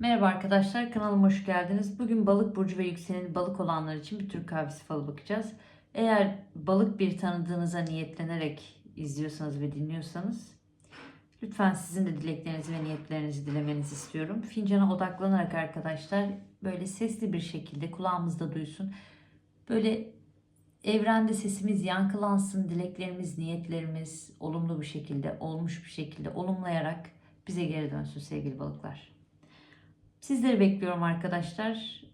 Merhaba arkadaşlar, kanalıma hoş geldiniz. Bugün balık burcu ve yükseleni balık olanlar için bir Türk kahvesi falı bakacağız. Eğer balık bir tanıdığınıza niyetlenerek izliyorsanız ve dinliyorsanız lütfen sizin de dileklerinizi ve niyetlerinizi dilemenizi istiyorum. Fincana odaklanarak arkadaşlar böyle sesli bir şekilde kulağımızda duysun. Böyle evrende sesimiz yankılansın, dileklerimiz, niyetlerimiz olumlu bir şekilde, olmuş bir şekilde olumlayarak bize geri dönsün sevgili balıklar. Sizleri bekliyorum arkadaşlar.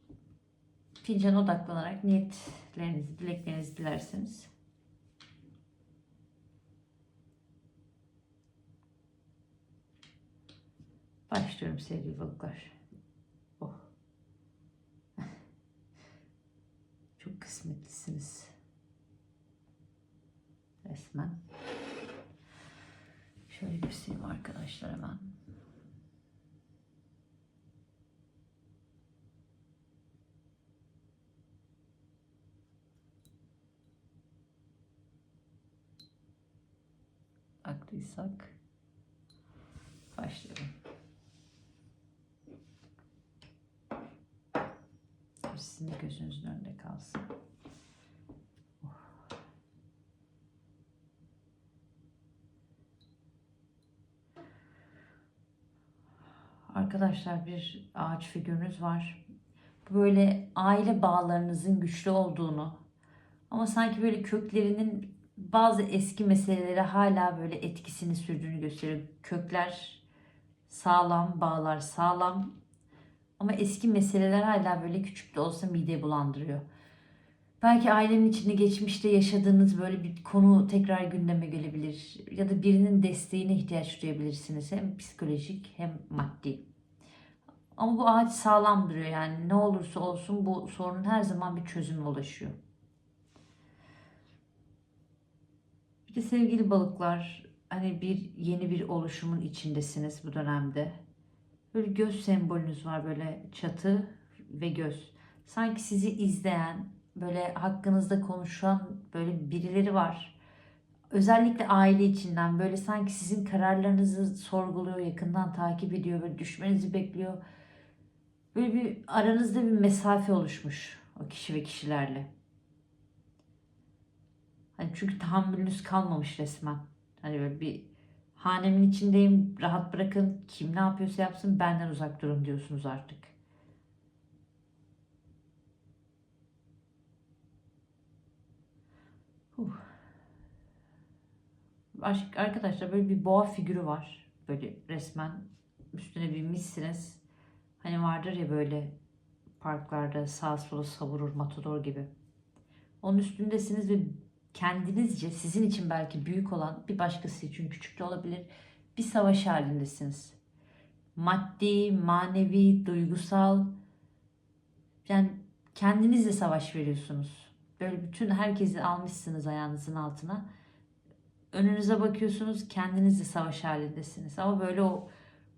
Fincana odaklanarak niyetlerinizi, dileklerinizi dilerseniz. Başlıyorum sevgili balıklar. Oh. Çok kısmetlisiniz. Resmen. Şöyle göstereyim arkadaşlar hemen. Haklıysak başlayalım. Sizin gözünüzün önünde kalsın. Oh. Arkadaşlar bir ağaç figürünüz var. Böyle aile bağlarınızın güçlü olduğunu ama sanki böyle köklerinin bazı eski meselelere hala böyle etkisini sürdüğünü gösteriyor. Kökler sağlam, bağlar sağlam ama eski meseleler hala böyle küçük de olsa mide bulandırıyor. Belki ailenin içinde geçmişte yaşadığınız böyle bir konu tekrar gündeme gelebilir ya da birinin desteğine ihtiyaç duyabilirsiniz hem psikolojik hem maddi. Ama bu ağaç sağlam duruyor yani ne olursa olsun bu sorunun her zaman bir çözüme ulaşıyor. De sevgili balıklar hani bir yeni bir oluşumun içindesiniz bu dönemde. Böyle göz sembolünüz var böyle çatı ve göz. Sanki sizi izleyen böyle hakkınızda konuşan böyle birileri var. Özellikle aile içinden böyle sanki sizin kararlarınızı sorguluyor, yakından takip ediyor, böyle düşmenizi bekliyor. Böyle bir aranızda bir mesafe oluşmuş o kişi ve kişilerle. Hani çünkü tahammülünüz kalmamış resmen. Hani böyle bir hanemin içindeyim rahat bırakın kim ne yapıyorsa yapsın benden uzak durun diyorsunuz artık. Huh. Arkadaşlar böyle bir boğa figürü var. Böyle resmen üstüne binmişsiniz. Hani vardır ya böyle parklarda sağa sola savurur matador gibi. Onun üstündesiniz ve kendinizce sizin için belki büyük olan bir başkası için küçük de olabilir bir savaş halindesiniz. Maddi, manevi, duygusal yani kendinizle savaş veriyorsunuz. Böyle bütün herkesi almışsınız ayağınızın altına. Önünüze bakıyorsunuz kendinizle savaş halindesiniz. Ama böyle o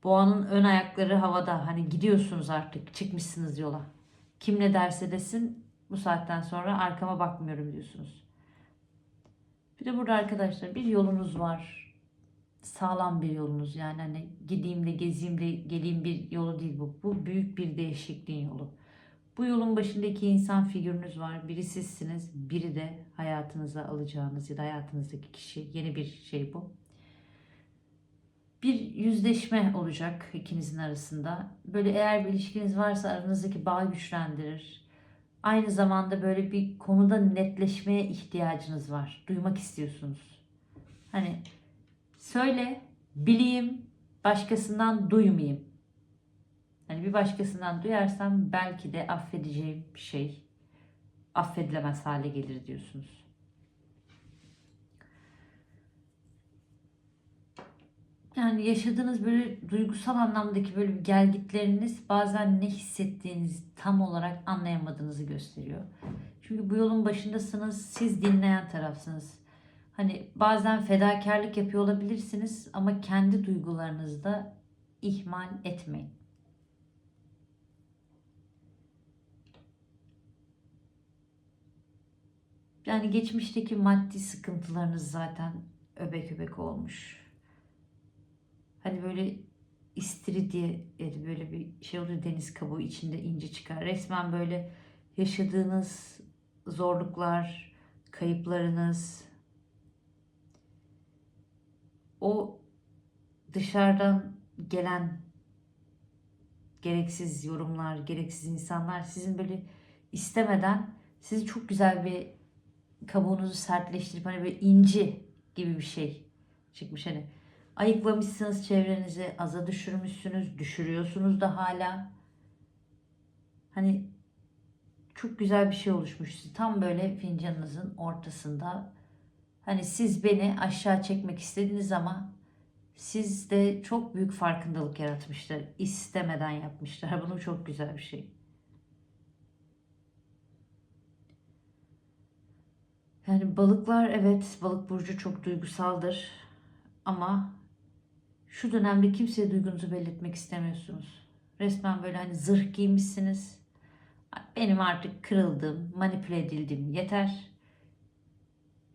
boğanın ön ayakları havada hani gidiyorsunuz artık çıkmışsınız yola. Kim ne derse desin bu saatten sonra arkama bakmıyorum diyorsunuz. Bir de burada arkadaşlar bir yolunuz var. Sağlam bir yolunuz yani hani gideyim de gezeyim de geleyim bir yolu değil bu. Bu büyük bir değişikliğin yolu. Bu yolun başındaki insan figürünüz var. Biri sizsiniz, biri de hayatınıza alacağınız ya da hayatınızdaki kişi. Yeni bir şey bu. Bir yüzleşme olacak ikinizin arasında. Böyle eğer bir ilişkiniz varsa aranızdaki bağ güçlendirir. Aynı zamanda böyle bir konuda netleşmeye ihtiyacınız var. Duymak istiyorsunuz. Hani söyle, bileyim, başkasından duymayayım. Hani bir başkasından duyarsam belki de affedeceğim bir şey affedilemez hale gelir diyorsunuz. Yani yaşadığınız böyle duygusal anlamdaki böyle bir gelgitleriniz bazen ne hissettiğinizi tam olarak anlayamadığınızı gösteriyor. Çünkü bu yolun başındasınız, siz dinleyen tarafsınız. Hani bazen fedakarlık yapıyor olabilirsiniz ama kendi duygularınızı da ihmal etmeyin. Yani geçmişteki maddi sıkıntılarınız zaten öbek öbek olmuş. Hani böyle istiridye yani böyle bir şey oluyor deniz kabuğu içinde inci çıkar. Resmen böyle yaşadığınız zorluklar, kayıplarınız o dışarıdan gelen gereksiz yorumlar, gereksiz insanlar sizin böyle istemeden sizi çok güzel bir kabuğunuzu sertleştirip hani böyle inci gibi bir şey çıkmış hani ayıklamışsınız çevrenizi aza düşürmüşsünüz düşürüyorsunuz da hala. Hani çok güzel bir şey oluşmuş. Tam böyle fincanınızın ortasında. Hani siz beni aşağı çekmek istediniz ama sizde çok büyük farkındalık yaratmışlar. İstemeden yapmışlar. Bunu çok güzel bir şey. Yani balıklar evet balık burcu çok duygusaldır. Ama şu dönemde kimseye duygunuzu belirtmek istemiyorsunuz. Resmen böyle hani zırh giymişsiniz. Benim artık kırıldım, manipüle edildim yeter.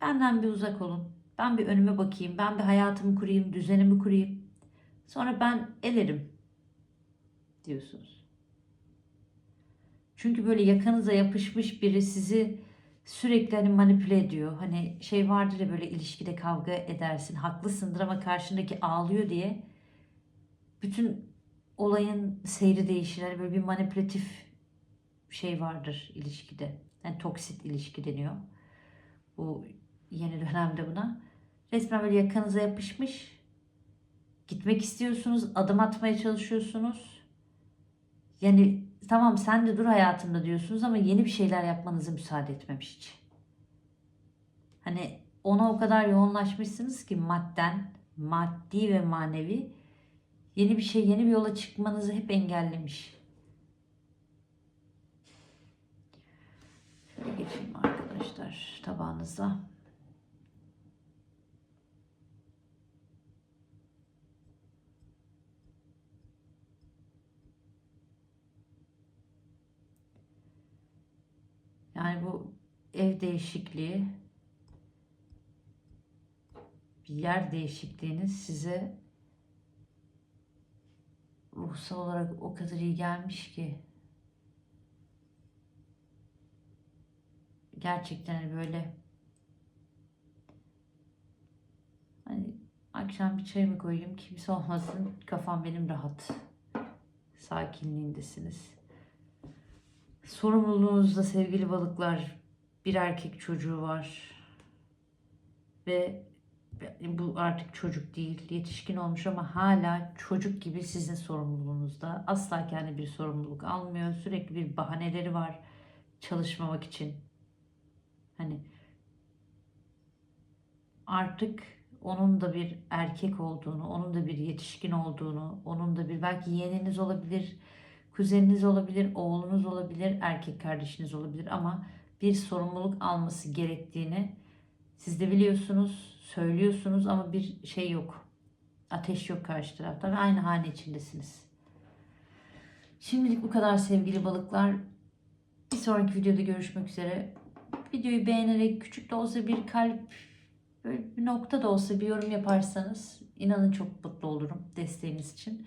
Benden bir uzak olun. Ben bir önüme bakayım. Ben bir hayatımı kurayım, düzenimi kurayım. Sonra ben elerim diyorsunuz. Çünkü böyle yakınıza yapışmış biri sizi sürekli hani manipüle ediyor. Hani şey vardır ya böyle ilişkide kavga edersin. Haklısındır ama karşındaki ağlıyor diye bütün olayın seyri değişir. Hani böyle bir manipülatif şey vardır ilişkide. Yani toksit ilişki deniyor. Bu yeni dönemde buna. Resmen böyle yakınıza yapışmış. Gitmek istiyorsunuz, adım atmaya çalışıyorsunuz. Yani tamam sen de dur hayatımda diyorsunuz ama yeni bir şeyler yapmanızı müsaade etmemiş hiç. Hani ona o kadar yoğunlaşmışsınız ki madden, maddi ve manevi yeni bir şey, yeni bir yola çıkmanızı hep engellemiş. Şöyle geçeyim arkadaşlar tabağınıza. Yani bu ev değişikliği bir yer değişikliğiniz size ruhsal olarak o kadar iyi gelmiş ki gerçekten hani böyle hani akşam bir çayımı koyayım kimse olmasın kafam benim rahat sakinliğindesiniz. Sorumluluğunuzda sevgili balıklar bir erkek çocuğu var ve bu artık çocuk değil yetişkin olmuş ama hala çocuk gibi sizin sorumluluğunuzda. Asla kendi bir sorumluluk almıyor sürekli bir bahaneleri var çalışmamak için. Hani artık onun da bir erkek olduğunu onun da bir yetişkin olduğunu onun da bir belki yeğeniniz olabilir kuzeniniz olabilir, oğlunuz olabilir, erkek kardeşiniz olabilir ama bir sorumluluk alması gerektiğini siz de biliyorsunuz, söylüyorsunuz ama bir şey yok. Ateş yok karşı tarafta ve aynı hane içindesiniz. Şimdilik bu kadar sevgili balıklar. Bir sonraki videoda görüşmek üzere. Videoyu beğenerek küçük de olsa bir kalp, böyle bir nokta da olsa bir yorum yaparsanız inanın çok mutlu olurum desteğiniz için.